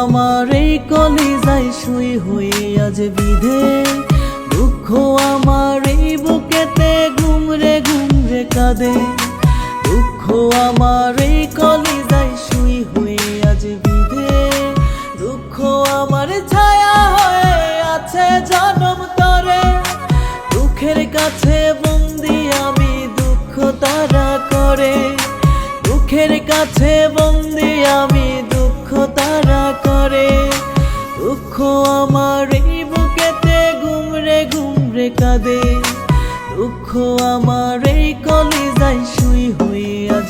আমার এই কলিজায় শুই হয়ে আজ বিধে। দুঃখ আমার এই বুকেতে ঘুমরে ঘুমরে কাঁদে। দুঃখ আমার এই কলিজায় শুই হয়ে আজ বিধে। দুঃখ আমার ছায়া হয়ে আছে জনম তরে। দুঃখের কাছে বন্দি আমি দুঃখ তারা করে। দুঃখের কাছে বন্দি আমি দুঃখ তারা করে। দুঃখ আমার এই বুকেতে ঘুমরে ঘুমরে কাঁদে। দুঃখ আমার এই কলিজায় শুই হয়ে আজ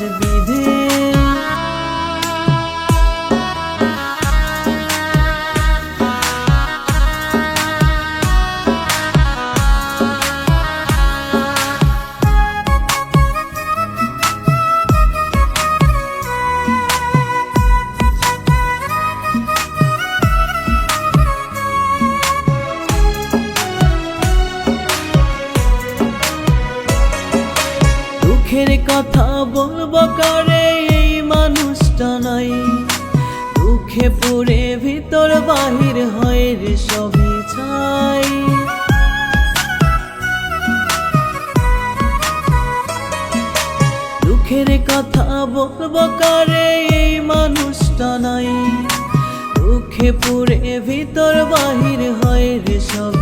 কথা বলব কারে? এই মানুষটা নাই। দুঃখে পড়ে ভিতর বাহির হয় রে সবই ছাই। দুঃখের কথা বলব কারে? এই মানুষটা নাই। দুঃখে পড়ে ভিতর বাহির হয় রে সবই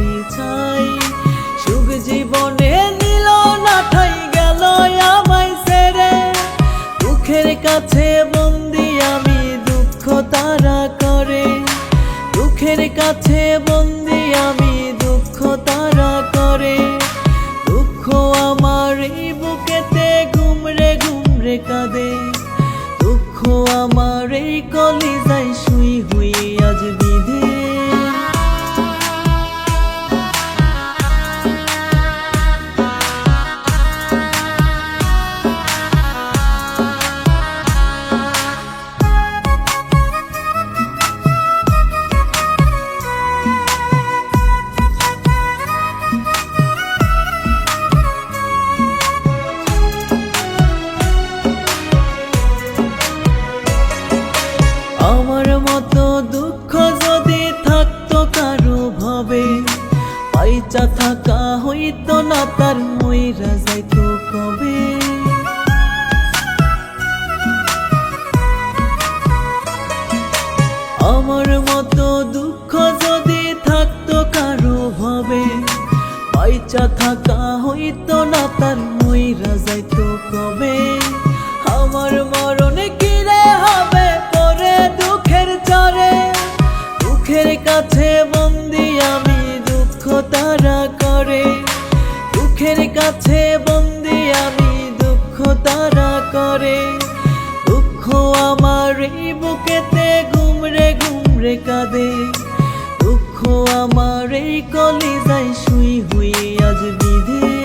দুঃখের কাছে বন্দি আমি দুঃখ তারা করে। দুঃখের কাছে বন্দি আমি দুঃখ তারা করে। দুঃখ আমার এই বুকেতে ঘুমরে ঘুমরে কাঁদে। দুঃখ আমার এই কলিজায় শুই হুই আজ বিধে। হইতো না মইরা যাইতো কবে? আমার মতো দুঃখ যদি থাকতো কারও ভাবে পাইচা থাকা হইতো না তার মইরা যাইতো কবে? আমার মরণে কিরে হবে পরে দুঃখের চরে? দুঃখের কাছে বন্দি আমি দুঃখ তারা করে। দুঃখের কাছে বন্দি আমি দুঃখ তারা করে। দুঃখ আমার এই বুকেতে ঘুমরে ঘুমরে কাঁদে। দুঃখ আমার এই কলিজায় শুই হুই আজ বিধে।